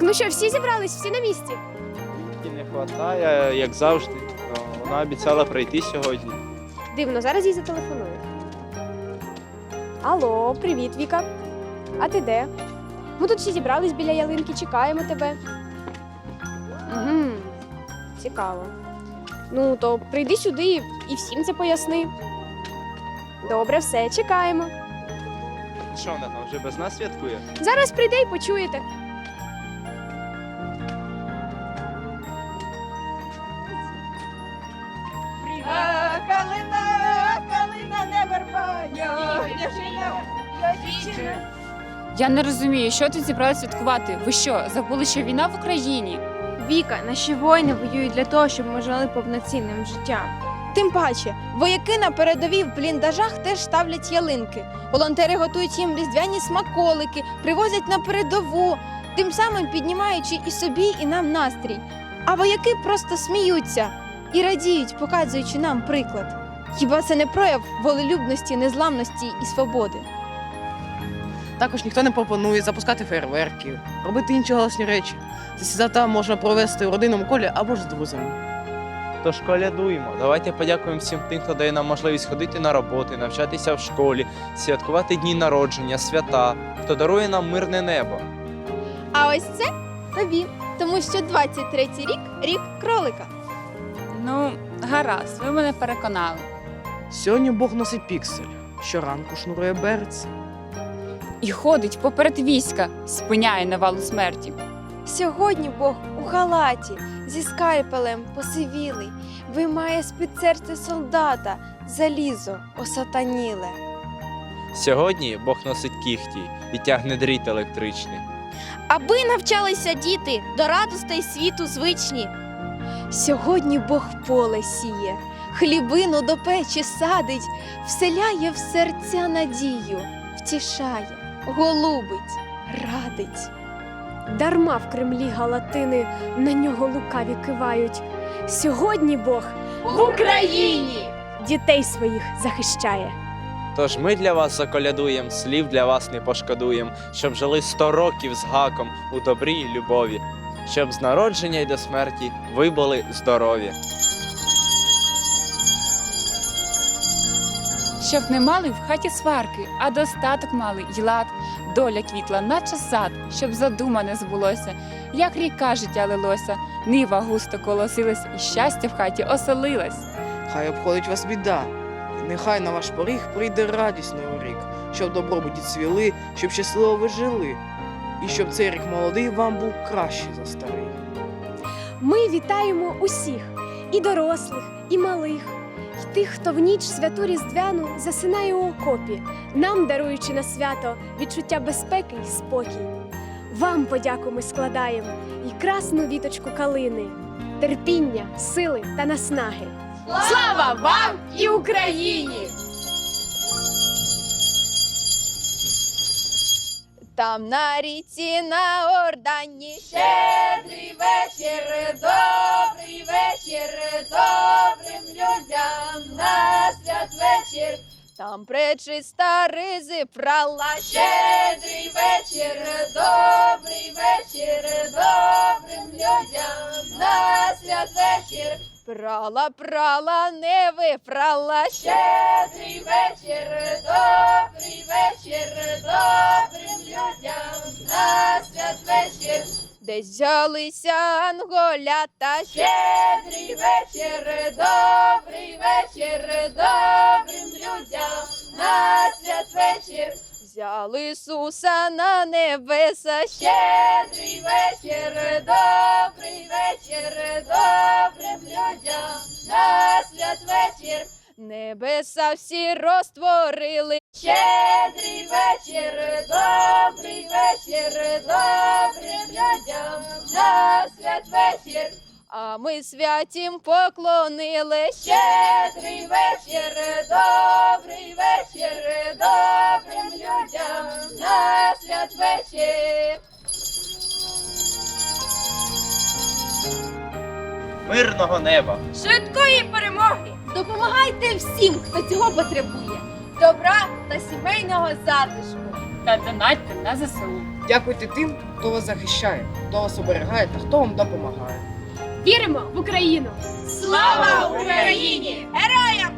що, всі зібрались, всі на місці? Віки не вистачає, як завжди. Ну, Вона обіцяла прийти сьогодні. Дивно, зараз їй зателефоную. Алло, привіт, Віка. А ти де? Ми тут всі зібрались біля ялинки, чекаємо тебе. Угу. Цікаво. Ну, то прийди сюди і всім це поясни. Добре, все, чекаємо. Що вона там вже без нас святкує? Зараз прийде і почуєте. Я не розумію, що тут зібрали святкувати. Ви що, забули, що війна в Україні? Віка, наші воїни воюють для того, щоб ми жили повноцінним життям. Тим паче, вояки на передовій в бліндажах теж ставлять ялинки. Волонтери готують їм різдвяні смаколики, привозять на передову, тим самим піднімаючи і собі, і нам настрій. А вояки просто сміються і радіють, показуючи нам приклад. Хіба це не прояв волелюбності, незламності і свободи? Також ніхто не пропонує запускати фейерверки, робити інші голосні речі. Ці свята можна провести у родинному колі або ж з друзями. Тож колядуємо. Давайте подякуємо всім тим, хто дає нам можливість ходити на роботи, навчатися в школі, святкувати дні народження, свята, хто дарує нам мирне небо. А ось це тобі, тому що 23-й рік рік кролика. Ну, гаразд, ви мене переконали. Сьогодні Бог носить піксель, щоранку шнурує берці. І ходить поперед війська, спиняє навалу смерті. Сьогодні Бог у халаті зі скальпелем посивілий, виймає з-під серця солдата залізо осатаніле. Сьогодні Бог носить кіхті і тягне дріт електричний. Аби навчалися діти до радостей світу звичні. Сьогодні Бог поле сіє, хлібину до печі садить, вселяє в серця надію, втішає, голубить, радить. Дарма в Кремлі галатини на нього лукаві кивають. Сьогодні Бог в Україні дітей своїх захищає. Тож ми для вас заколядуєм, слів для вас не пошкодуєм, щоб жили сто років з гаком у добрі й любові, щоб з народження й до смерті ви були здорові. Щоб не мали в хаті сварки, а достаток мали й лад, доля квітла, наче сад, щоб задумане збулося, як ріка життя лилося, нива густо колосилась, і щастя в хаті оселилось. Хай обходить вас біда, і нехай на ваш поріг прийде радість новий рік, щоб добробуті цвіли, щоб щасливо ви жили, і щоб цей рік молодий вам був кращий за старий. Ми вітаємо усіх і дорослих, і малих, тих, хто в ніч святу різдвяну засинає у окопі, нам даруючи на свято відчуття безпеки й спокій. Вам подяку ми складаємо і красну віточку калини, терпіння, сили та наснаги. Слава вам і Україні! Там на ріці на Ордані щедрий вечір, добрий вечір, добрим людям на свят вечір. Там пречиста ризи прала щедрий вечір, добрий вечір, добрим людям на свят вечір. Прала, прала, не випрала щедрий вечір, добрий вечір, добрим людям на свят Десь взялися анголята, щедрий вечір, добрий вечір, добрим людям на свят вечір. Взяли Ісуса на небеса, щедрий вечір, добрий вечір, добрим людям на свят вечір. Небеса всі розтворили. Щедрий вечір, добрий вечір, добрим людям на свят вечір. А ми святім поклонили. Щедрий вечір, добрий вечір, добрим людям на свят вечір. Мирного неба! Швидкої перемоги! Допомагайте всім, хто цього потребує. Добра та сімейного затишку. та донатьте на ЗСУ. Дякуйте тим, хто вас захищає, хто вас оберігає та хто вам допомагає. Віримо в Україну! Слава Україні! Героям